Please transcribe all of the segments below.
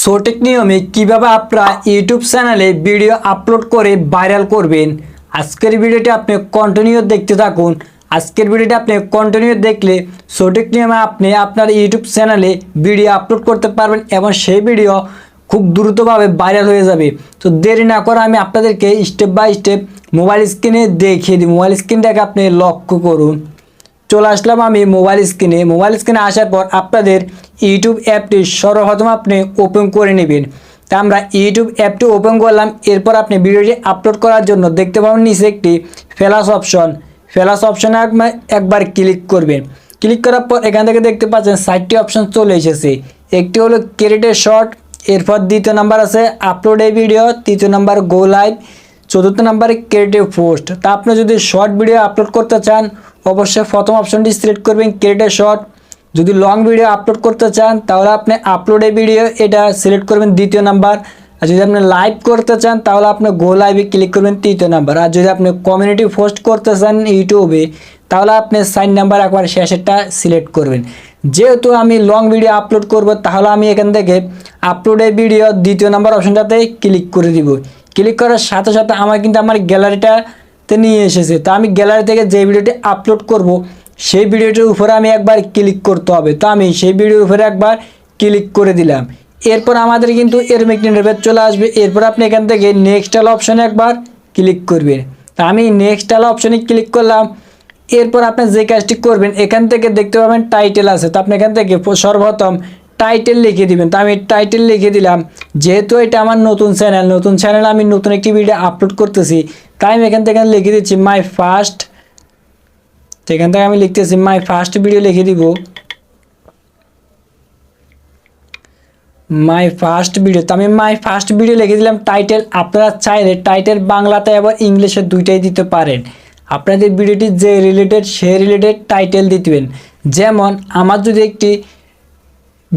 সঠিক নিয়মে কীভাবে আপনারা ইউটিউব চ্যানেলে ভিডিও আপলোড করে ভাইরাল করবেন? আজকের ভিডিওটি আপনি কন্টিনিউ দেখতে থাকুন। আজকের ভিডিওটি আপনি কন্টিনিউ দেখলে সঠিক নিয়মে আপনি আপনার ইউটিউব চ্যানেলে ভিডিও আপলোড করতে পারবেন এবং সেই ভিডিও খুব দ্রুতভাবে ভাইরাল হয়ে যাবে। তো দেরি না করে আমি আপনাদেরকে স্টেপ বাই স্টেপ মোবাইল স্ক্রিনে দেখিয়ে দিই। মোবাইল স্ক্রিনটাকে আপনি লক্ষ্য করুন। চলে আসলাম আমি মোবাইল স্ক্রিনে মোবাইল স্ক্রিনে আসার পর আপনাদের ইউটিউব অ্যাপটি সর্বপ্রথম আপনি ওপেন করে নেবেন। তা আমরা ইউটিউব অ্যাপটি ওপেন করলাম। এরপর আপনি ভিডিওটি আপলোড করার জন্য দেখতে পাবেন নিচে একটি ফেলাস অপশন ফেলাস অপশনে একবার- ক্লিক করবেন। ক্লিক করার পর এখান থেকে দেখতে পাচ্ছেন সাইটটি অপশন চলে এসেছে। একটি হলো ক্রিয়েটেড শর্ট এরপর দ্বিতীয় নাম্বার আছে আপলোড এ ভিডিও তৃতীয় নাম্বার গো লাইভ চতুর্থ নাম্বারে ক্রিয়েটিভ পোস্ট তা আপনি যদি শর্ট ভিডিও আপলোড করতে চান অবশ্যই প্রথম অপশনটি সিলেক্ট করবেন ক্রিয়েটিভ শর্ট যদি লং ভিডিও আপলোড করতে চান, তাহলে আপনি আপলোডে ভিডিও এটা সিলেক্ট করবেন দ্বিতীয় নাম্বার আর যদি আপনি লাইভ করতে চান, তাহলে আপনি গো লাইভে ক্লিক করবেন তৃতীয় নাম্বার আর যদি আপনি কমিউনিটি পোস্ট করতে চান ইউটিউবে, তাহলে আপনি সাইন নাম্বার একবার শেষেরটা সিলেক্ট করবেন। যেহেতু আমি লং ভিডিও আপলোড করব, তাহলে আমি এখান থেকে আপলোডে ভিডিও দ্বিতীয় নাম্বার অপশনটাতে ক্লিক করে দিব। ক্লিক করার সাথে সাথে আমার কিন্তু আমার গ্যালারিটাতে নিয়ে এসেছে। তো আমি গ্যালারি থেকে যে ভিডিওটি আপলোড করব, সেই ভিডিওটির উপরে আমি একবার ক্লিক করতে হবে। তো আমি সেই ভিডিওর উপরে একবার ক্লিক করে দিলাম। এরপর আমাদের কিন্তু এর মেকনিটের চলে আসবে। এরপর আপনি এখান থেকে নেক্সট আল অপশনে একবার ক্লিক করবেন। তা আমি নেক্সট আল অপশনে ক্লিক করলাম। এরপর আপনি যে কাজটি করবেন, এখান থেকে দেখতে পাবেন টাইটেল আছে। তো আপনি এখান থেকে সর্বপ্রথম টাইটেল লিখে দিবেন। তো আমি টাইটেল লিখে দিলাম। যেহেতু এটা আমার নতুন চ্যানেল নতুন চ্যানেল আমি নতুন একটি ভিডিও আপলোড করতেছি তাই আমি এখান থেকে লিখে দিচ্ছি মাই ফার্স্ট এখান থেকে আমি লিখতেছি মাই ফার্স্ট ভিডিও লিখে দিব। মাই ফার্স্ট ভিডিও তো আমি মাই ফার্স্ট ভিডিও লিখে দিলাম টাইটেল আপনারা চাইলে টাইটেল বাংলাতে আবার ইংলিশে দুইটাই দিতে পারেন। আপনাদের ভিডিওটি যে রিলেটেড সে রিলেটেড টাইটেল দিতেবেন যেমন, আমার যদি একটি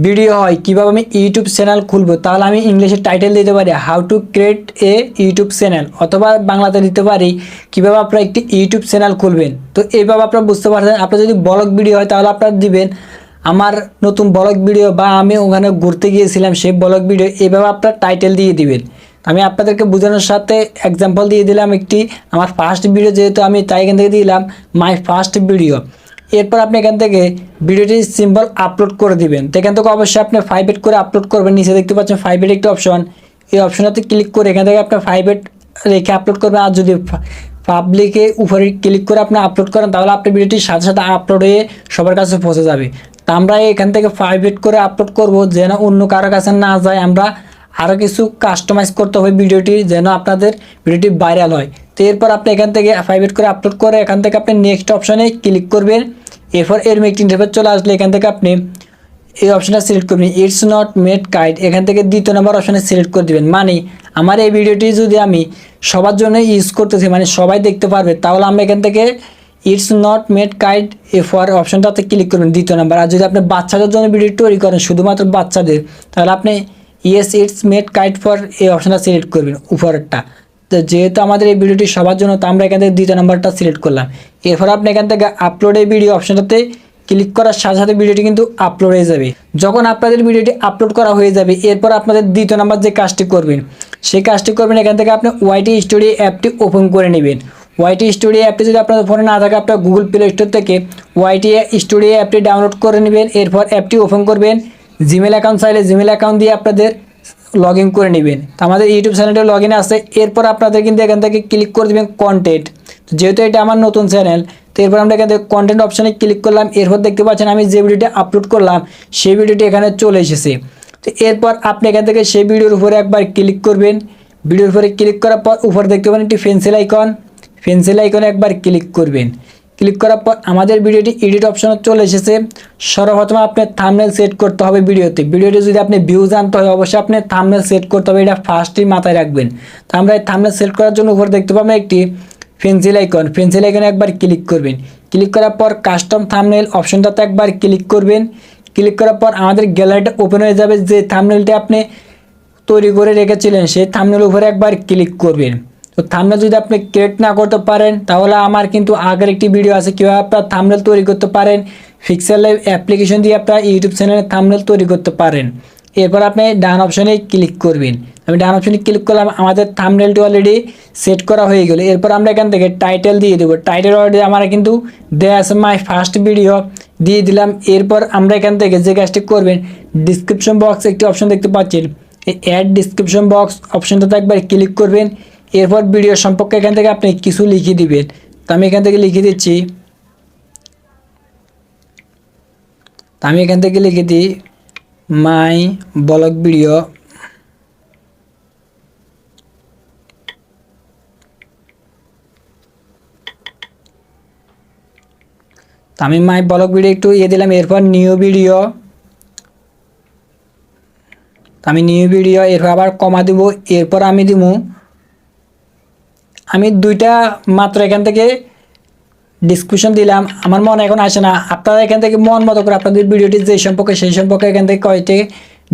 ভিডিও হয়, কীভাবে আমি ইউটিউব চ্যানেল খুলবো, তাহলে আমি ইংলিশে টাইটেল দিতে পারি how to create a YouTube channel অথবা বাংলাতে দিতে পারি, কীভাবে আপনারা একটি ইউটিউব চ্যানেল খুলবেন। তো এইভাবে আপনারা বুঝতে পারছেন, আপনার যদি ব্লগ ভিডিও হয়, তাহলে আপনারা দিবেন, আমার নতুন ব্লগ ভিডিও বা আমি ওখানে ঘুরতে গিয়েছিলাম, সেই ব্লগ ভিডিও এইভাবে আপনার টাইটেল দিয়ে দিবেন। আমি আপনাদেরকে বোঝানোর সাথে এক্সাম্পল দিয়ে দিলাম একটি, আমার ফার্স্ট ভিডিও যেহেতু আমি তাই এখান থেকে দিলাম মাই ফার্স্ট ভিডিও এরপর আপনি এখান থেকে ভিডিওটি সিম্বল আপলোড করে দিবেন। তো এখান থেকে অবশ্যই আপনি ফাইভ এড করে আপলোড করবেন। নিচে দেখতে পাচ্ছেন ফাইভ এড একটি অপশন এই অপশনটাতে ক্লিক করে এখান থেকে আপনি ফাইভ এড রেখে আপলোড করবেন। আর যদি পাবলিকে উপরে ক্লিক করে আপনি আপলোড করেন, তাহলে আপনার ভিডিওটির সাথে সাথে আপলোড হয়ে সবার কাছে পৌঁছে যাবে। তা আমরা এখান থেকে ফাইভ এড করে আপলোড করব, যেন অন্য কারও কাছে না যায়। আমরা আরও কিছু কাস্টমাইজ করতে হবে ভিডিওটি যেন আপনাদের ভিডিওটি ভাইরাল হয়। তো এরপর আপনি এখান থেকে এড করে আপলোড করে এখান থেকে আপনি নেক্সট অপশানে ক্লিক করবেন। এরপর এর মেক ইন্টারফেস চলে আসলে এখান থেকে আপনি এই অপশানটা সিলেক্ট করবেন। ইটস নট মেড গাইড এখান থেকে দ্বিতীয় নম্বর অপশানে সিলেক্ট করে দেবেন। মানে আমার এই ভিডিওটি যদি আমি সবার জন্য ইউজ করতেছি মানে সবাই দেখতে পারবে, তাহলে আমরা এখান থেকে it's not made guide a for অপশনটাতে ক্লিক করবেন দ্বিতীয় নাম্বার। আর যদি আপনি বাচ্চাদের জন্য ভিডিও তৈরি করেন, শুধুমাত্র বাচ্চাদের, তাহলে আপনি yes it's made kite for এই অপশানটা সিলেক্ট করবেন, উপরেরটা। তো যেহেতু আমাদের এই ভিডিওটি সবার জন্য, তো আমরা এখান থেকে দ্বিতীয় নাম্বারটা সিলেক্ট করলাম। এরপর আপনি এখান থেকে আপলোড এই ভিডিও অপশানটাতে ক্লিক করার সাথে সাথে ভিডিওটি কিন্তু আপলোড হয়ে যাবে। যখন আপনাদের ভিডিওটি আপলোড করা হয়ে যাবে, এরপর আপনাদের দ্বিতীয় নাম্বার যে কাজটি করবেন, সেই কাজটি করবেন এখান থেকে আপনি ওয়াইটি স্টুডিও অ্যাপটি ওপেন করে নেবেন। ওয়াইটি স্টুডিও অ্যাপটি যদি আপনাদের ফোনে না থাকে, আপনার গুগল প্লে স্টোর থেকে ওয়াইটি স্টুডিও অ্যাপটি ডাউনলোড করে নেবেন, এরপর অ্যাপটি ওপেন করবেন। জিমেল অ্যাকাউন্ট চাইলে জিমেল অ্যাকাউন্ট দিয়ে আপনাদের লগ ইন করে নেবেন। তো আমাদের ইউটিউব চ্যানেলটা লগ ইন আছে, এরপর আপনাদের কিন্তু এখান থেকে ক্লিক করে দেবেন কন্টেন্ট যেহেতু এটা আমার নতুন চ্যানেল তো এরপর আমরা এখান থেকে কন্টেন্ট অপশানে ক্লিক করলাম, এরপর দেখতে পাচ্ছেন আমি যে ভিডিওটি আপলোড করলাম, সেই ভিডিওটি এখানে চলে এসেছে। তো এরপর আপনি এখান থেকে সেই ভিডিওর উপরে একবার ক্লিক করবেন। ভিডিওর উপরে ক্লিক করার পর উপরে দেখতে পাবেন একটি পেন্সিল আইকন পেন্সিল আইকনে একবার ক্লিক করবেন। ক্লিক করার পর আমাদের ভিডিওটি এডিট অপশনে চলে এসেছে। সর্বপ্রথম আপনার থামনেল সেট করতে হবে ভিডিওতে। ভিডিওটি যদি আপনি ভিউজ আনতে হয়, অবশ্যই আপনি থামনেল সেট করতে হবে। এটা ফার্স্টই মাথায় রাখবেন। তো আমরা এই থামনেল সেট করার জন্য উপরে দেখতে পাবেন একটি পেন্সিল আইকন পেন্সিল আইকনে একবার ক্লিক করবেন। ক্লিক করার পর কাস্টম থামনেল অপশনটাতে একবার ক্লিক করবেন। ক্লিক করার পর আমাদের গ্যালারিটা ওপেন হয়ে যাবে। যে থামনেলটি আপনি তৈরি করে রেখেছিলেন, সেই থামনেল উপরে একবার ক্লিক করবেন। তো থামনেল যদি আপনি ক্রিয়েট না করতে পারেন, তাহলে আমার কিন্তু আগের একটি ভিডিও আছে, কীভাবে আপনার থামনেল তৈরি করতে পারেন। ফিক্সার লাইভ অ্যাপ্লিকেশন দিয়ে আপনার ইউটিউব চ্যানেলে থামনেল তৈরি করতে পারেন। এরপর আপনি ডান অপশনে ক্লিক করবেন। আমি ডান অপশনে ক্লিক করলাম, আমাদের থামনেলটি অলরেডি সেট করা হয়ে গেল। এরপর আমরা এখান থেকে টাইটেল দিয়ে দেবো। টাইটেল অলরেডি আমার কিন্তু দেয়া আছে মাই ফার্স্ট ভিডিও দিয়ে দিলাম। এরপর আমরা এখান থেকে যে কাজটি করবেন ডিসক্রিপশন বক্স একটি অপশন দেখতে পাচ্ছেন। এই অ্যাড ডিসক্রিপশন বক্স অপশনটাতে একবার ক্লিক করবেন। এরপর ভিডিও সম্পর্কে এখান থেকে আপনি কিছু লিখে দিবেন। তো আমি এখান থেকে লিখে দিচ্ছি। আমি এখান থেকে লিখে দিই, মাই ব্লগ ভিডিও তো আমি মাই ব্লগ ভিডিও একটু ইয়ে দিলাম, এরপর নিউ ভিডিও। আমি নিউ ভিডিও, এরপর আবার কমা দিব, এরপর আমি দিব আমি দুইটা মাত্র এখান থেকে ডিসক্রিপশন দিলাম। আমার মনে এখন আসে না। আপনারা এখান থেকে মন মতো করে আপনাদের ভিডিওটি যে সম্পর্কে, সেই সম্পর্কে এখান থেকে কয়টি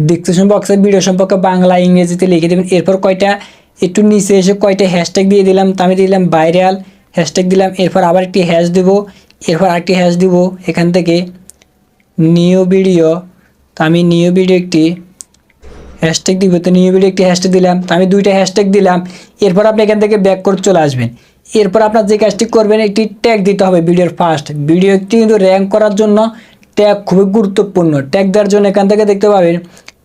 ডিসক্রিপশন বক্সে ভিডিও সম্পর্কে বাংলা, ইংরেজিতে লিখে দেবেন। এরপর কয়টা একটু নিচে এসে কয়টা হ্যাশট্যাগ দিয়ে দিলাম, তা আমি দিলাম ভাইরাল হ্যাশট্যাগ দিলাম। এরপর আবার একটি হ্যাশ দিব, এরপর আরেকটি হ্যাশ দিব। এখান থেকে নিউ ভিডিও তো আমি নিউ ভিডিও একটি হ্যাশট্যাগ দিব। তো নিউ ভিডিও একটি হ্যাশট্যাগ দিলাম। আমি দুইটা হ্যাশট্যাগ দিলাম। এরপর আপনি এখান থেকে ব্যাক করে চলে আসবেন। এরপর আপনার যে কাজটি করবেন, একটি ট্যাগ দিতে হবে ভিডিওর ফার্স্ট ভিডিও একটি কিন্তু র্যাঙ্ক করার জন্য ট্যাগ খুবই গুরুত্বপূর্ণ। ট্যাগ দেওয়ার জন্য এখান থেকে দেখতে পাবেন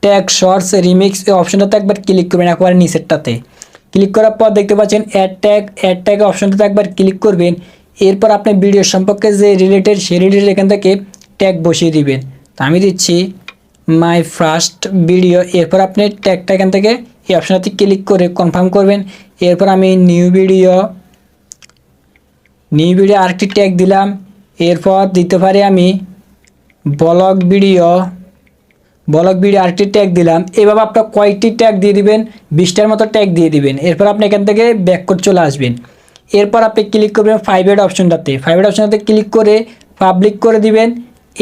ট্যাগ শর্টস রিমিক্স এই অপশনটাতে একবার ক্লিক করবেন একবার নিচেরটাতে ক্লিক করার পর দেখতে পাচ্ছেন অ্যাড ট্যাগ অ্যাড ট্যাগ অপশনটাতে একবার ক্লিক করবেন। এরপর আপনি ভিডিও সম্পর্কে যে রিলেটেড সে রিলেটেড এখান থেকে ট্যাগ বসিয়ে দিবেন। তো আমি দিচ্ছি মাই ফার্স্ট ভিডিও এরপর আপনি ট্যাগটা এখান থেকে এই অপশনটাতে ক্লিক করে কনফার্ম করবেন। এরপর আমি নিউ ভিডিও নিউ ভিডিও আরেকটি ট্যাগ দিলাম। এরপর দিতে পারি আমি ব্লগ ভিডিও ব্লগ ভিডিও আরেকটি ট্যাগ দিলাম। এভাবে আপনার কয়েকটি ট্যাগ দিয়ে দিবেন, বিশটার মতো ট্যাগ দিয়ে দিবেন। এরপর আপনি এখান থেকে ব্যাক করে চলে আসবেন। এরপর আপনি ক্লিক করবেন ফাইভ এড অপশনটাতে ফাইভ এড অপশনটাতে ক্লিক করে পাবলিক করে দিবেন।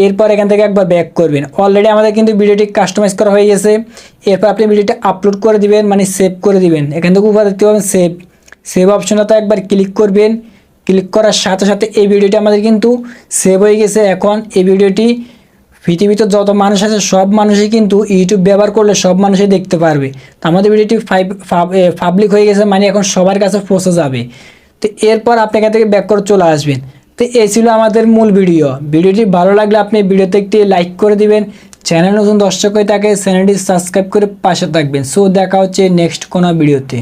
এরপর এখান থেকে একবার ব্যাক করবেন। অলরেডি আমাদের কিন্তু ভিডিওটি কাস্টমাইজ করা হয়ে গেছে। এরপর আপনি ভিডিওটি আপলোড করে দিবেন মানে সেভ করে দিবেন। এখান থেকে উপরে দেখতে পাবেন সেভ সেভ অপশনটাতে একবার ক্লিক করবেন। ক্লিক করার সাথে সাথে এই ভিডিওটি আমাদের কিন্তু সেভ হয়ে গেছে। এখন এই ভিডিওটি পৃথিবীতে যত মানুষ আছে, সব মানুষই কিন্তু ইউটিউব ব্যবহার করলে সব মানুষই দেখতে পারবে। তো আমাদের ভিডিওটি পাবলিক হয়ে গেছে মানে এখন সবার কাছে পৌঁছে যাবে। তো এরপর আপনি এখান থেকে ব্যাক করে চলে আসবেন। তো এই ছিল আমাদের মূল ভিডিও। ভিডিওটি ভালো লাগলে আপনি ভিডিওতে একটি লাইক করে দিবেন। চ্যানেল নতুন দর্শক হয়ে থাকে চ্যানেলটি সাবস্ক্রাইব করে পাশে থাকবেন। সো দেখা হচ্ছে নেক্সট কোনো ভিডিওতে।